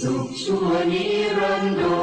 สุขชั่วนิรันดร